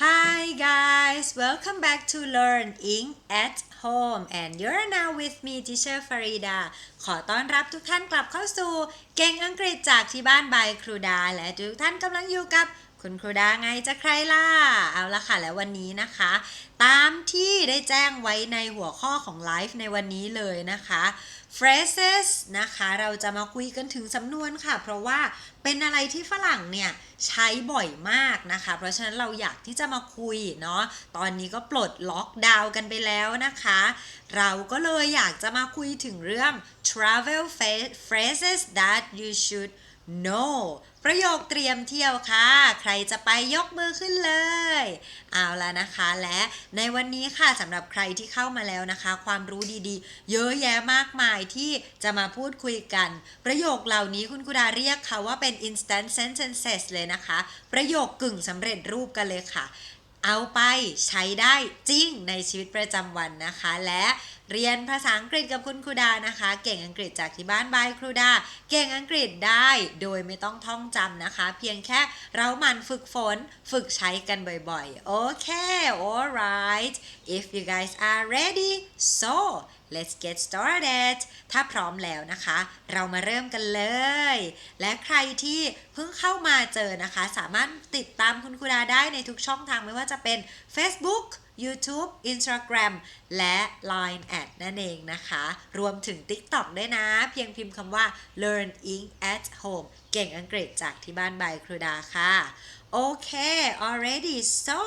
Hi guys, welcome back to Learn Ink at Home and you're now with me teacher Farida ขอต้อนรับทุกท่านกลับเข้าสู่เก่งอังกฤษจากที่บ้านบายครูดา และทุกท่านกำลังอยู่กับคุณครูดาไงจะใครล่ะ เอาละค่ะ แล้ววันนี้นะคะ ตามที่ได้แจ้งไว้ในหัวข้อของไลฟ์ในวันนี้เลยนะคะ phrases นะคะเราจะมาคุยกันถึงสำนวนค่ะ เพราะว่าเป็นอะไรที่ฝรั่งเนี่ยใช้บ่อยมากนะคะ เพราะฉะนั้นเราอยากที่จะมาคุยเนาะตอนนี้ก็ปลดล็อกดาวน์กันไปแล้วนะคะ เราก็เลยอยากจะมาคุยถึงเรื่อง travel phrases that you should no ประโยคเตรียมเที่ยวค่ะ ใครจะไปยกมือขึ้นเลย เอาละนะคะ และในวันนี้ค่ะสำหรับใครที่เข้ามาแล้วนะคะ ความรู้ดีๆ เยอะแยะมากมายที่จะมาพูดคุยกัน ประโยคเหล่านี้คุณกุดาเรียกค่ะว่าเป็น instant sentences เลยนะคะ ประโยคกึ่งสำเร็จรูปกันเลยค่ะ เอาไปใช้ได้จริงในชีวิตประจำวันนะคะ และ เรียนภาษาอังกฤษกับคุณครูดานะคะ เก่งอังกฤษจากที่บ้านบายครูดา เก่งอังกฤษได้โดยไม่ต้องท่องจำนะคะ เพียงแค่เราหมันฝึกฝนฝึกใช้กันบ่อยๆ โอเค alright if you guys are ready so let's get started ถ้าพร้อมแล้วนะคะ เรามาเริ่มกันเลย และใครที่เพิ่งเข้ามาเจอนะคะ สามารถติดตามคุณครูดาได้ในทุกช่องทางไม่ว่าจะเป็น Facebook YouTube Instagram และ Line แอดนั่นเองนะคะ รวมถึง TikTok ด้วยนะ เพียงพิมพ์คำว่า learn ing at home เก่งอังกฤษจากที่บ้านบายครูดาค่ะโอเค already so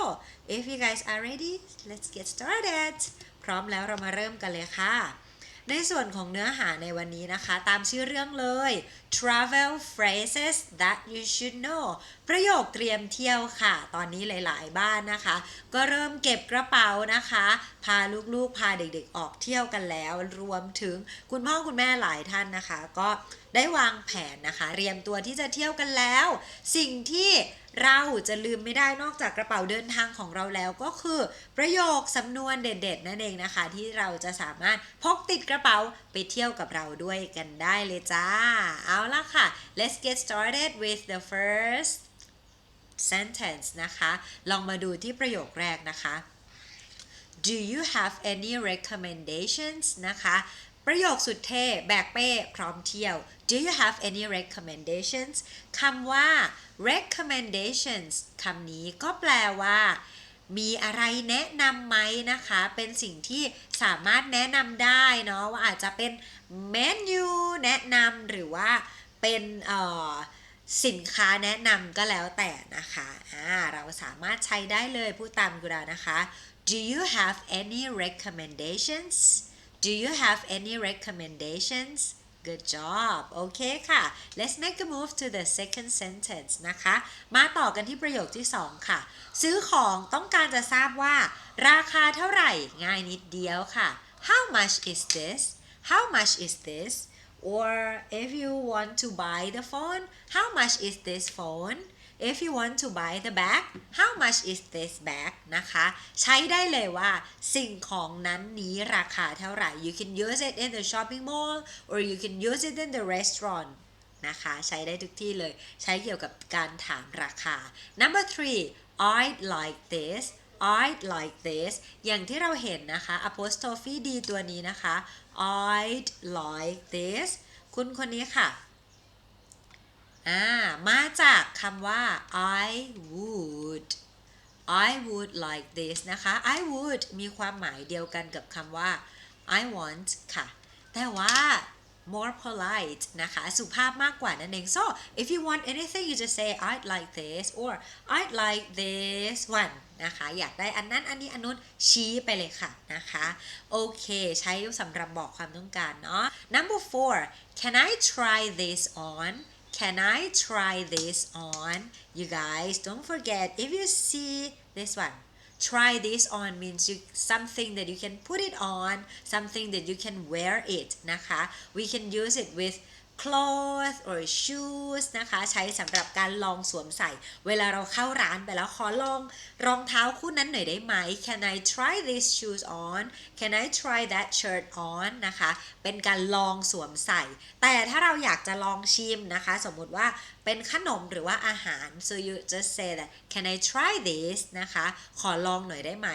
if you guys are ready let's get started พร้อมแล้วเรามาเริ่มกันเลยค่ะ ในส่วนของเนื้อหาในวันนี้นะคะ ตามชื่อเรื่องเลย travel phrases that you should know ประโยคเตรียมเที่ยวค่ะ ตอนนี้หลาย ๆ บ้านนะคะ ก็เริ่มเก็บกระเป๋านะคะ พาลูก ๆ พาเด็ก ๆ ออกเที่ยวกันแล้ว รวมถึงคุณพ่อคุณแม่หลายท่านนะคะ ก็ได้วางแผนนะคะ เตรียมตัวที่จะเที่ยวกันแล้ว สิ่งที่ เราจะลืมไม่ได้นอกจากกระเป๋าเดินทางของเราแล้วก็คือ ประโยคสำนวนเด็ดๆ นั่นเองนะคะ ที่เราจะสามารถพกติดกระเป๋าไปเที่ยวกับเราด้วยกันได้เลยจ้า เอาละค่ะ let's get started with the first sentence นะคะ ลองมาดูที่ประโยคแรกนะคะ Do you have any recommendations นะคะ ประโยคสุดเท่แบกเป้พร้อมเที่ยว Do you have any recommendations คำว่า recommendations คำนี้ก็แปลว่า มีอะไรแนะนำไหมนะคะ เป็นสิ่งที่สามารถแนะนำได้เนาะว่าอาจจะเป็นเมนูแนะนำหรือว่าเป็นสินค้าแนะนำก็แล้วแต่นะคะอ่าเราสามารถใช้ได้เลยพูดตามกุรานะคะ Do you have any recommendations Do you have any recommendations Good job โอเคค่ะ Let's make a move to the second sentence นะคะ มาต่อกันที่ประโยคที่ 2 ค่ะ ซื้อของต้องการจะทราบว่า ราคาเท่าไหร่ ง่ายนิดเดียวค่ะ How much is this How much is this or if you want to buy the phone How much is this phone If you want to buy the bag how much is this bag นะคะ ใช้ได้เลยว่าสิ่งของนั้นนี้ราคาเท่าไหร่ you can use it in the shopping mall or you can use it in the restaurant นะคะใช้ได้ทุกที่เลย ใช้เกี่ยวกับการถามราคา number three I'd like this I'd like this อย่างที่เราเห็นนะคะ apostrophe d ตัวนี้นะคะ I'd like this คุณคนนี้ค่ะ อ่ามาจากคำว่า I would I would like this นะคะ I would มีความหมายเดียวกันกับคำว่า I want ค่ะ แต่ว่า more polite นะคะ สุภาพมากกว่านั่นเอง so if you want anything you just say I'd like this or I'd like this one นะคะ อยากได้อันนั้น อันนี้ อันนู้น ชี้ไปเลยค่ะ นะคะ โอเค ใช้สำหรับบอกความต้องการเนาะ number four can I try this on Can I try this on? You guys, don't forget if you see this one, try this on means you something that you can put it on, something that you can wear it นะคะ We can use it with clothes or shoes นะคะ ใช้สำหรับการลองสวมใส่ เวลาเราเข้าร้านไปแล้วขอลองรองเท้าคู่นั้นหน่อยได้ไหม Can I try these shoes on Can I try that shirt on นะคะ เป็นการลองสวมใส่ แต่ถ้าเราอยากจะลองชิมนะคะ สมมุติว่าเป็นขนมหรือว่าอาหาร so you just say that Can I try this นะคะ ขอลองหน่อยได้ไหม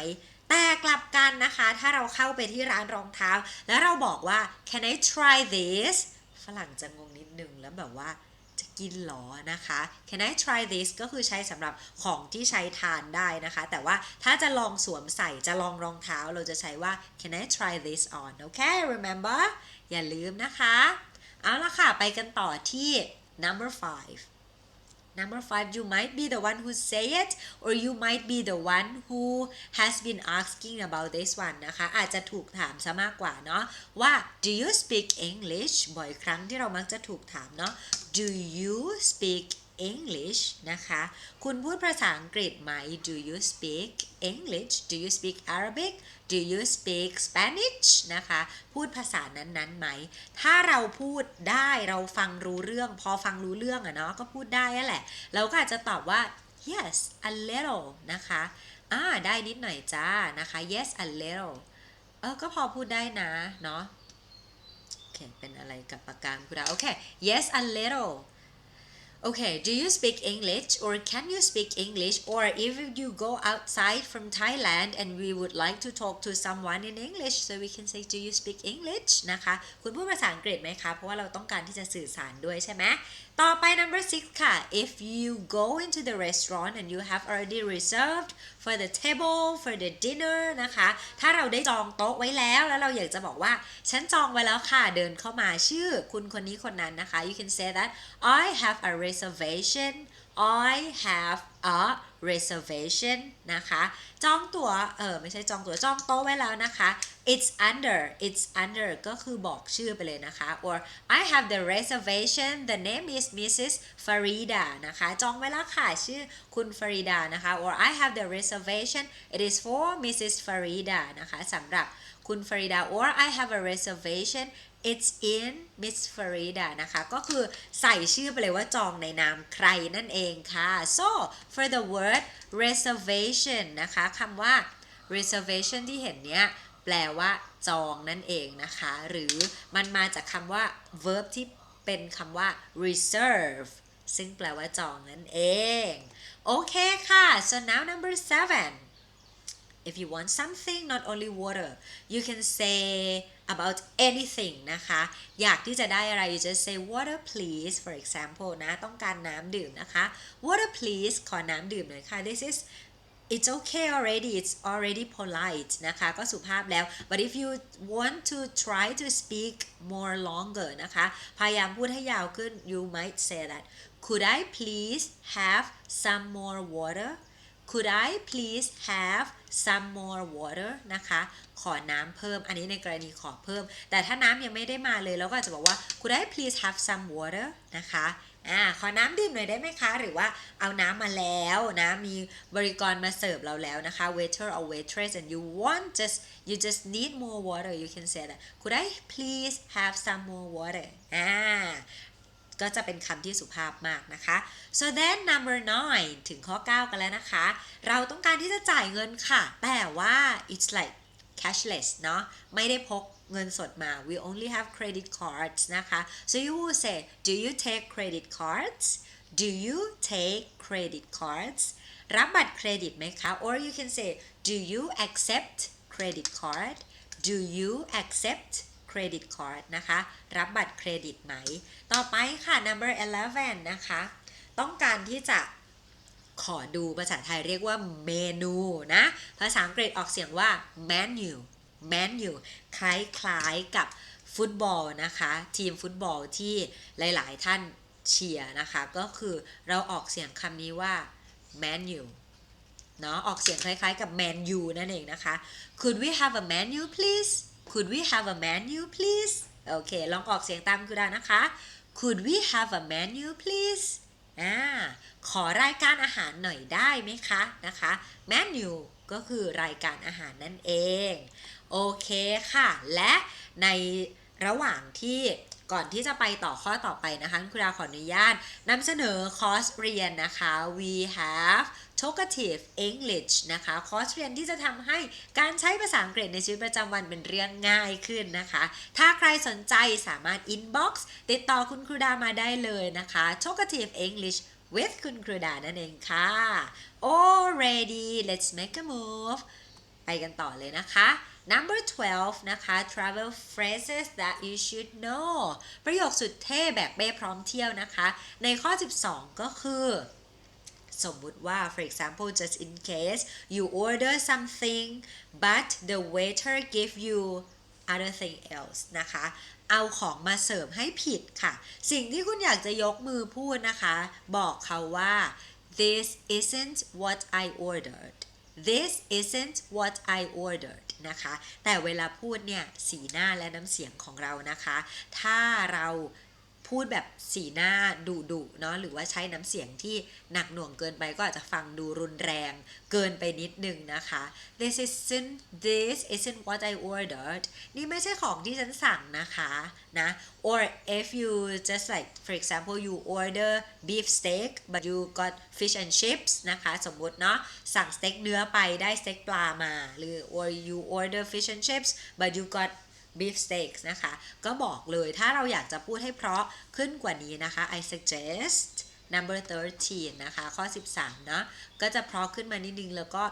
แต่กลับกันนะคะ ถ้าเราเข้าไปที่ร้านรองเท้า แล้วเราบอกว่า Can I try this ฝรั่งจะงงนิดนึงแล้วแบบว่าจะกินหรอนะคะ Can I try this ก็คือใช้สำหรับของที่ใช้ทานได้นะคะ แต่ว่าถ้าจะลองสวมใส่จะลองรองเท้าเราจะใช้ว่า Can I try this on โอเค remember อย่าลืมนะคะ เอาละค่ะ ไปกันต่อที่ number five Number five, you might be the one who say it or you might be the one who has been asking about this one นะคะ อาจจะถูกถามซะมากกว่าเนาะว่า do you speak English บ่อยครั้งที่เรามักจะถูกถามเนาะ do you speak English นะคะ คุณพูดภาษาอังกฤษไหม do you speak English do you speak Arabic do you speak Spanish นะคะ พูดภาษานั้นๆไหม ถ้าเราพูดได้เราฟังรู้เรื่อง พอฟังรู้เรื่องอะเนาะก็พูดได้แหละ เราก็อาจจะตอบว่า yes a little นะคะอ่าได้นิดหน่อยจ้านะคะ yes a little เออก็พอพูดได้นะ เนาะโอเคเป็นอะไรกับปากกาคุณดาโอเค yes a little Okay, do you speak English or can you speak English or if you go outside from Thailand and we would like to talk to someone in English so we can say do you speak English นะคะ คุณพูดภาษาอังกฤษไหมคะ เพราะว่าเราต้องการที่จะสื่อสารด้วยใช่ไหม ต่อไป number six ค่ะ if you go into the restaurant and you have already reserved for the table for the dinner นะคะ ถ้าเราได้จองโต๊ะไว้แล้วแล้วเราอยากจะบอกว่า ฉันจองไว้แล้วค่ะ เดินเข้ามาชื่อคุณคนนี้คนนั้นนะคะ you can say that I have a reservation I have a reservation นะคะ จองตั๋วเออไม่ใช่จองตั๋วจองโต๊ะไว้แล้วนะคะ it's under it's under ก็คือบอกชื่อไปเลยนะคะ or I have the reservation the name is Mrs. Farida นะคะ จองไว้แล้วค่ะ ชื่อคุณ Farida นะคะ or I have the reservation it is for Mrs. Farida นะคะสำหรับคุณ Farida or I have a reservation it's in Miss Farida นะคะ ก็คือใส่ชื่อไปเลยว่าจองในนามใครนั่นเองค่ะ so for the word reservation นะคะคำว่า reservation ที่เห็นเนี้ยแปลว่าจองนั่นเองนะคะ หรือมันมาจากคำว่า verb ที่เป็นคำว่า reserve ซึ่งแปลว่าจองนั่นเอง โอเคค่ะ so now number seven if you want something not only water you can say about anything นะคะ อยากที่จะได้อะไร you just say water please for example นะ ต้องการน้ำดื่มนะคะ water please ขอน้ำดื่มหน่อยค่ะ this is it's okay already it's already polite นะคะ ก็สุภาพแล้ว but if you want to try to speak more longer นะคะ พยายามพูดให้ยาวขึ้น you might say that could I please have some more water could I please have some more water นะคะ ขอน้ำเพิ่ม อันนี้ในกรณีขอเพิ่ม แต่ถ้าน้ำยังไม่ได้มาเลยเราก็อาจจะบอกว่า could I please have some water นะคะอ่าขอน้ำดื่มหน่อยได้ไหมคะ หรือว่าเอาน้ำมาแล้วนะ มีบริกรมาเสิร์ฟเราแล้วนะคะ waiter or waitress and you want just you just need more water you can say that could I please have some more water อ่า ก็จะเป็นคำที่สุภาพมากนะคะ so then number nine ถึงข้อ 9 กันแล้วนะคะ เราต้องการที่จะจ่ายเงินค่ะ แต่ว่า it's like cashless เนาะไม่ได้พกเงินสดมา we only have credit cards นะคะ so you will say do you take credit cards do you take credit cards รับบัตรเครดิตไหมคะ or you can say do you accept credit card do you accept credit card นะคะ รับบัตรเครดิตไหม ต่อไปค่ะ number 11 นะคะ ต้องการที่จะขอดูภาษาไทยเรียกว่าเมนูนะ ภาษาอังกฤษออกเสียงว่า menu menu คล้ายๆกับฟุตบอลนะคะ ทีมฟุตบอลที่หลายๆท่านเชียร์นะคะ ก็คือเราออกเสียงคำนี้ว่า menu เนาะออกเสียงคล้ายๆกับ menu นั่นเองนะคะ Could we have a menu please Could we have a menu please โอเค ลองออกเสียงตามคุณดานะคะ Could we have a menu please อ่าขอรายการอาหารหน่อยได้ไหมคะนะคะ menu ก็คือรายการอาหารนั่นเอง โอเคค่ะ และในระหว่างที่ ก่อนที่จะไปต่อข้อต่อไปนะคะคุณครูดาขออนุญาตนำเสนอคอร์สเรียนนะคะ we have talkative English นะคะคอร์สเรียนที่จะทำให้การใช้ภาษาอังกฤษในชีวิตประจำวันเป็นเรื่องง่ายขึ้นนะคะ ถ้าใครสนใจสามารถ inbox ติดต่อคุณครูดามาได้เลยนะคะ talkative English with คุณครูดานั่นเองค่ะ already let's make a move ไปกันต่อเลยนะคะ number 12 นะคะ travel phrases that you should know ประโยคสุดเท่แบบเป้พร้อมเที่ยวนะคะ ในข้อ 12 ก็คือสมมุติว่า for example just in case you order something but the waiter give you other thing else นะคะ เอาของมาเสิร์ฟให้ผิดค่ะ สิ่งที่คุณอยากจะยกมือพูดนะคะ บอกเขาว่า this isn't what I ordered this isn't what I ordered นะคะ แต่เวลาพูดเนี่ยสีหน้าและน้ำเสียงของเรานะคะ ถ้าเรา พูดแบบสีหน้าดุดุเนาะหรือว่าใช้น้ำเสียงที่หนักหน่วงเกินไปก็อาจจะฟังดูรุนแรงเกินไปนิดนึงนะคะ this isn't this isn't what I ordered นี่ไม่ใช่ของที่ฉันสั่งนะคะนะ or if you just like for example you order beef steak but you got fish and chips นะคะสมมุติเนาะสั่งสเต็กเนื้อไปได้สเต็กปลามาหรือ or you order fish and chips but you got beef steaks นะคะ ก็บอกเลยถ้าเราอยากจะพูดให้เพราะขึ้นกว่านี้นะคะ I suggest number 13 นะคะ ข้อ 13 เนาะก็จะเพราะขึ้นมานิดนึง แล้วก็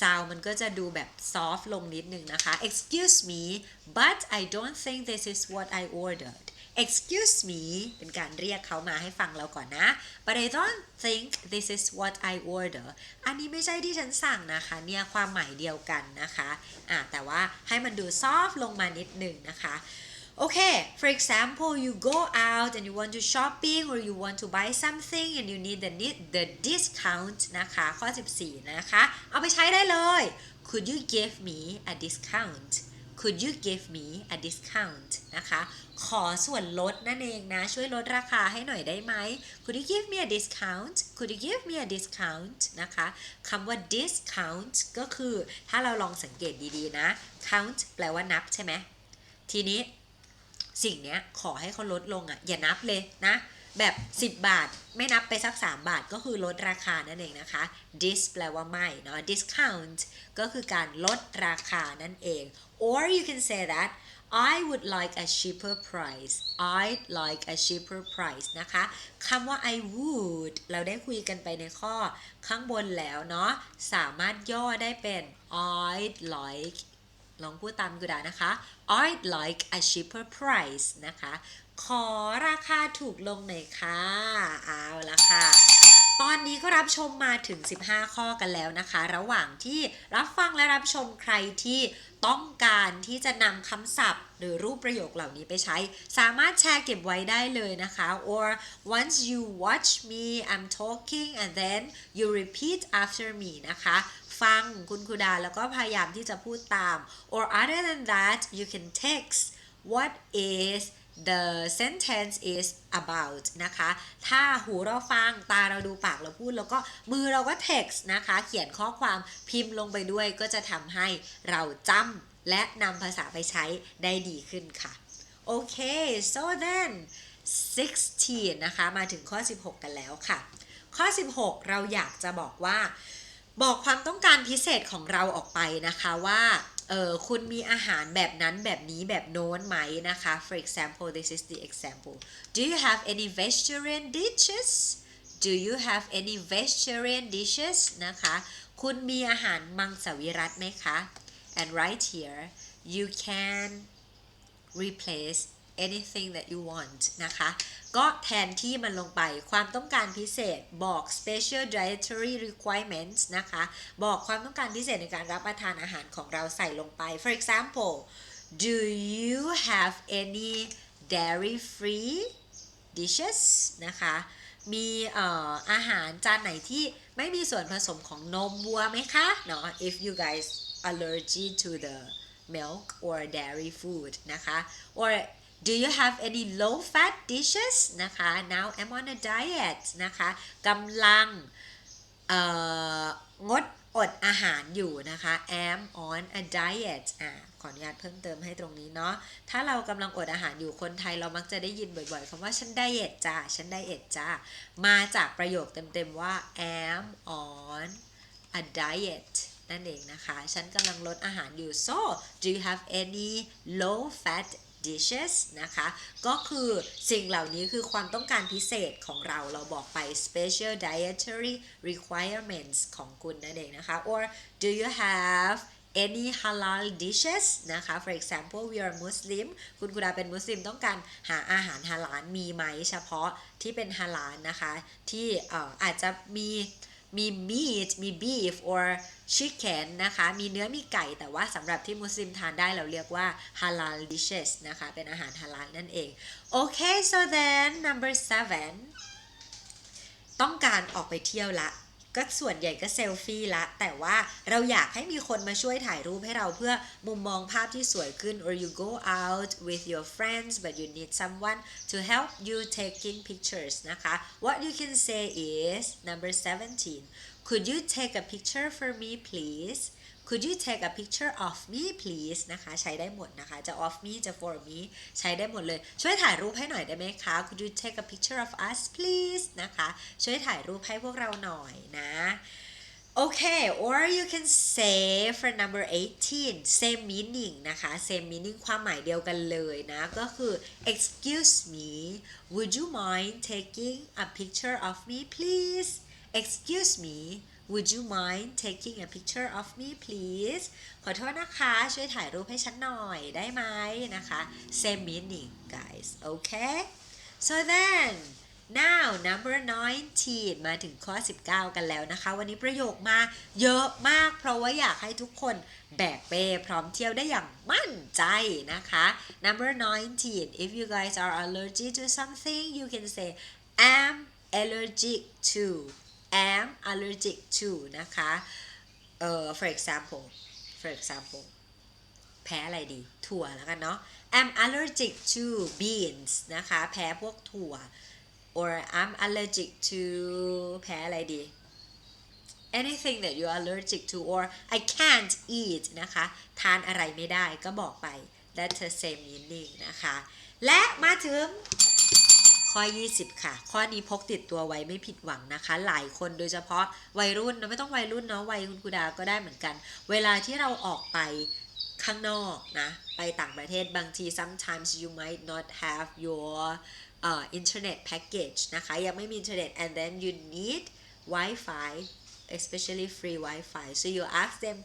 sound มันก็จะดูแบบ soft ลงนิดนึงนะคะ excuse me but I don't think this is what I ordered excuse me เป็นการเรียกเขามาให้ฟังเราก่อนนะ but I don't think this is what I order อันนี้ไม่ใช่ที่ฉันสั่งนะคะ เนี่ยความหมายเดียวกันนะคะอะแต่ว่าให้มันดู soft ลงมานิดหนึ่งนะคะ Okay, for example, you go out and you want to shopping or you want to buy something and you need the need the discount นะคะ ข้อ 14 นะคะ เอาไปใช้ได้เลย Could you give me a discount Could you give me a discount นะคะ ขอส่วนลดนั่นเองนะ ช่วยลดราคาให้หน่อยได้ไหม Could you give me a discount Could you give me a discount นะคะคำว่า discount ก็คือถ้าเราลองสังเกตดีๆนะ count แปลว่านับใช่ไหม ทีนี้สิ่งเนี้ยขอให้เขาลดลงอะ่ะอย่านับเลยนะ แบบ 10 บาท ไม่นับไปสัก 3 บาทก็คือลดราคานั่นเองนะคะ dis แปลว่าไม่เนาะ discount ก็คือการลดราคานั่นเอง or you can say that I would like a cheaper price I'd like a cheaper price นะคะคำว่า I would เราได้คุยกันไปในข้อข้างบนแล้วเนาะสามารถย่อได้เป็น I'd like ลองพูดตามกูได้นะคะ I'd like a cheaper price นะคะ ขอราคาถูกลงหน่อยค่ะเอาละค่ะ ตอนนี้ก็รับชมมาถึง 15 ข้อกันแล้วนะคะ ระหว่างที่รับฟังและรับชมใครที่ต้องการที่จะนำคำศัพท์ หรือรูปประโยคเหล่านี้ไปใช้ สามารถแชร์เก็บไว้ได้เลยนะคะ or once you watch me I'm talking and then you repeat after me นะคะฟังคุณครูดาแล้วก็พยายามที่จะพูดตาม or other than that you can text what is the sentence is about นะคะ ถ้าหูเราฟัง ตาเราดูปากเราพูด แล้วก็มือเราก็ text นะคะ เขียนข้อความพิมพ์ลงไปด้วยก็จะทำให้เราจำและนำภาษาไปใช้ได้ดีขึ้นค่ะ โอเค so then 16 นะคะ มาถึงข้อ 16 กันแล้วค่ะ ข้อ 16 เราอยากจะบอกว่า บอกความต้องการพิเศษของเราออกไปนะคะว่า เออคุณมีอาหารแบบนั้นแบบนี้แบบโน้นไหมนะคะ for example this is the example do you have any vegetarian dishes do you have any vegetarian dishes นะคะ คุณมีอาหารมังสวิรัตไหมคะ and right here you can replace anything that you want นะคะ ก็แทนที่มันลงไปความต้องการพิเศษบอก special dietary requirements นะคะ บอกความต้องการพิเศษในการรับประทานอาหารของเราใส่ลงไป for example do you have any dairy free dishes นะคะ มีอาหารจานไหนที่ไม่มีส่วนผสมของนมวัวไหมคะเนาะ if you guys allergic to the milk or dairy food นะคะ or do you have any low fat dishes นะคะ now I'm on a diet นะคะกำลังเอ่องดอดอาหารอยู่นะคะ am on a diet อะขออนุญาตเพิ่มเติมให้ตรงนี้เนาะ ถ้าเรากำลังอดอาหารอยู่คนไทยเรามักจะได้ยินบ่อยๆคำว่าฉันไดเอทจ้า ฉันไดเอทจ้า มาจากประโยคเต็มๆว่า am on a diet นั่นเองนะคะ ฉันกำลังลดอาหารอยู่ so do you have any low fat dishes นะคะ ก็คือสิ่งเหล่านี้คือความต้องการพิเศษของเราเราบอกไป special dietary requirements ของคุณนั่นเองนะคะ or do you have any halal dishes นะคะ for example we are Muslim คุณกุดาเป็นมุสลิมต้องการหาอาหารฮาลาลมีไหมเฉพาะที่เป็นฮาลาลนะคะ ที่อาจจะมี มี meat มี beef or chicken นะคะ มีเนื้อมีไก่ แต่ว่าสำหรับที่มุสลิมทานได้เราเรียกว่า halal dishes นะคะ เป็นอาหารฮาลาลนั่นเอง โอเค so then number seven ต้องการออกไปเที่ยวละ ก็ส่วนใหญ่ก็เซลฟี่ละ แต่ว่าเราอยากให้มีคนมาช่วยถ่ายรูปให้เราเพื่อมุมมองภาพที่สวยขึ้น or you go out with your friends but you need someone to help you taking pictures นะคะ what you can say is number 17 could you take a picture for me please could you take a picture of me please นะคะใช้ได้หมดนะคะจะ of me จะ for me ใช้ได้หมดเลย ช่วยถ่ายรูปให้หน่อยได้ไหมคะ could you take a picture of us please นะคะช่วยถ่ายรูปให้พวกเราหน่อยนะ Okay or you can say for number 18 same meaning นะคะ same meaning ความหมายเดียวกันเลยนะ ก็คือ excuse me would you mind taking a picture of me please excuse me would you mind taking a picture of me please ขอโทษนะคะ ช่วยถ่ายรูปให้ฉันหน่อยได้ไหมนะคะ same meaning guys okay so then now number 19 มาถึงข้อ 19 กันแล้วนะคะ วันนี้ประโยคมาเยอะมาก เพราะว่าอยากให้ทุกคนแบกเป้พร้อมเที่ยวได้อย่างมั่นใจนะคะ number 19 if you guys are allergic to something you can say am allergic to am allergic to นะคะเอ่อ for example for example แพ้อะไรดี ถั่วแล้วกันเนาะ I'm allergic to beans นะคะ แพ้พวกถั่ว or I'm allergic to แพ้อะไรดี anything that you're allergic to or I can't eat นะคะ ทานอะไรไม่ได้ก็บอกไป that's the same meaning นะคะ และมาถึง ข้อ 20 ค่ะ ข้อนี้พกติดตัวไว้ไม่ผิดหวังนะคะ หลายคนโดยเฉพาะวัยรุ่นนะไม่ต้องวัยรุ่นเนาะวัยคุณกุดาก็ได้เหมือนกัน เวลาที่เราออกไปข้างนอกนะ ไปต่างประเทศบางที sometimes you might not have your uh, internet package นะคะ ยังไม่มีอินเทอร์เน็ต and then you need Wi-Fi especially free Wi-Fi so you ask them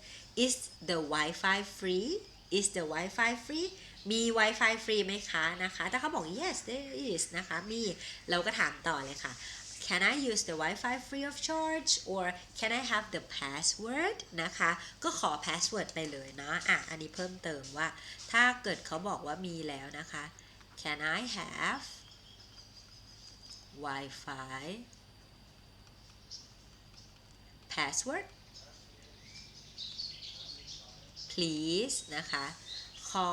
is the Wi-Fi free is the Wi-Fi free มี Wi-Fi ฟรีไหมคะนะคะ ถ้าเขาบอก yes there is นะคะมีเราก็ถามต่อเลยค่ะ Can I use the Wi-Fi free of charge or can I have the password นะคะ ก็ขอ password ไปเลยนะอะอันนี้เพิ่มเติมว่า ถ้าเกิดเขาบอกว่ามีแล้วนะคะ Can I have Wi-Fi password please นะคะ ขอ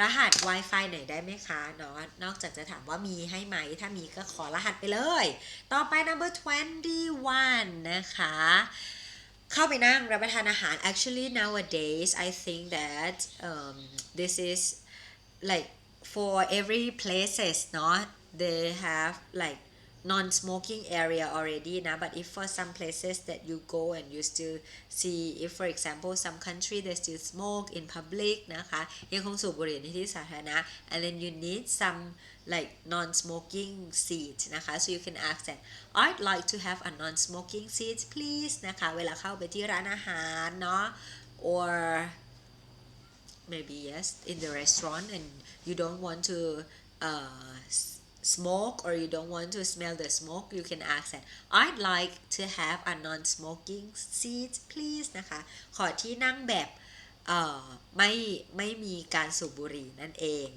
รหัส Wi-Fi หน่อยได้ไหมคะเนาะนอกจากจะถามว่ามีให้ไหม ถ้ามีก็ขอรหัสไปเลย ต่อไป number 21 นะคะ เข้าไปนั่งรับประทานอาหาร actually nowadays I think that um, this is like for every places เนาะ they have like non-smoking area already นะ but if for some places that you go and you still see if for example some country they still smoke in public นะคะ ยังคงสูบบุหรี่ในที่สาธารณะ and then you need some like non-smoking seat นะคะ so you can ask that I'd like to have a non-smoking seat please นะคะ เวลาเข้าไปที่ร้านอาหารเนาะ or maybe yes in the restaurant and you don't want to uh, s- smoke or you don't want to smell the smoke you can ask that I'd like to have a non-smoking seat please นะคะ ขอที่นั่งแบบเอ่อไม่ไม่มีการสูบบุหรี่นั่นเอง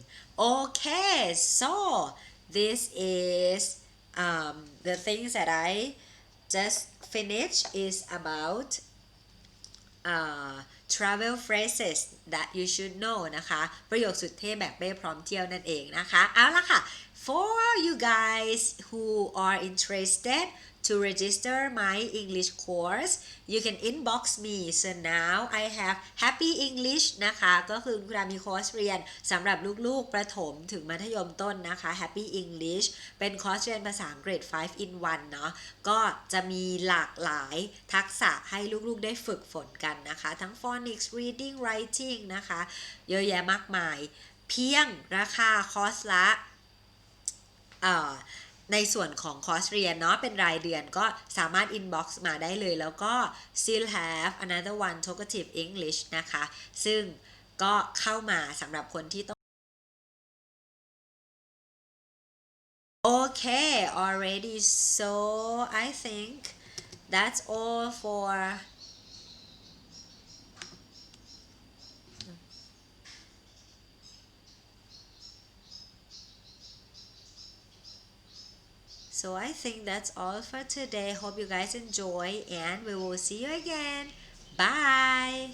okay so this is um, the things that I just finished is about uh, travel phrases that you should know นะคะ ประโยคสุดเท่แบบเป้พร้อมเที่ยวนั่นเองนะคะ เอาละค่ะ for you guys who are interested to register my English course you can inbox me so now I have Happy English นะคะ ก็คือคุณครูดามีคอร์สเรียนสำหรับลูกๆ ประถมถึงมัธยมต้นนะคะ Happy English เป็นคอร์สเรียนภาษาอังกฤษ 5 in 1 เนาะ ก็จะมีหลากหลายทักษะให้ลูกๆ ได้ฝึกฝนกันนะคะ ทั้ง phonics reading writing นะคะ เยอะแยะมากมาย เพียงราคาคอร์สละเอ่อ ในส่วนของคอร์สเรียนเนาะเป็นรายเดือนก็สามารถ inbox มาได้เลย แล้วก็ still have another one talkative English นะคะ ซึ่งก็เข้ามาสำหรับคนที่ต้อง Okay already so I think that's all for So I think that's all for today. Hope you guys enjoy and we will see you again. Bye.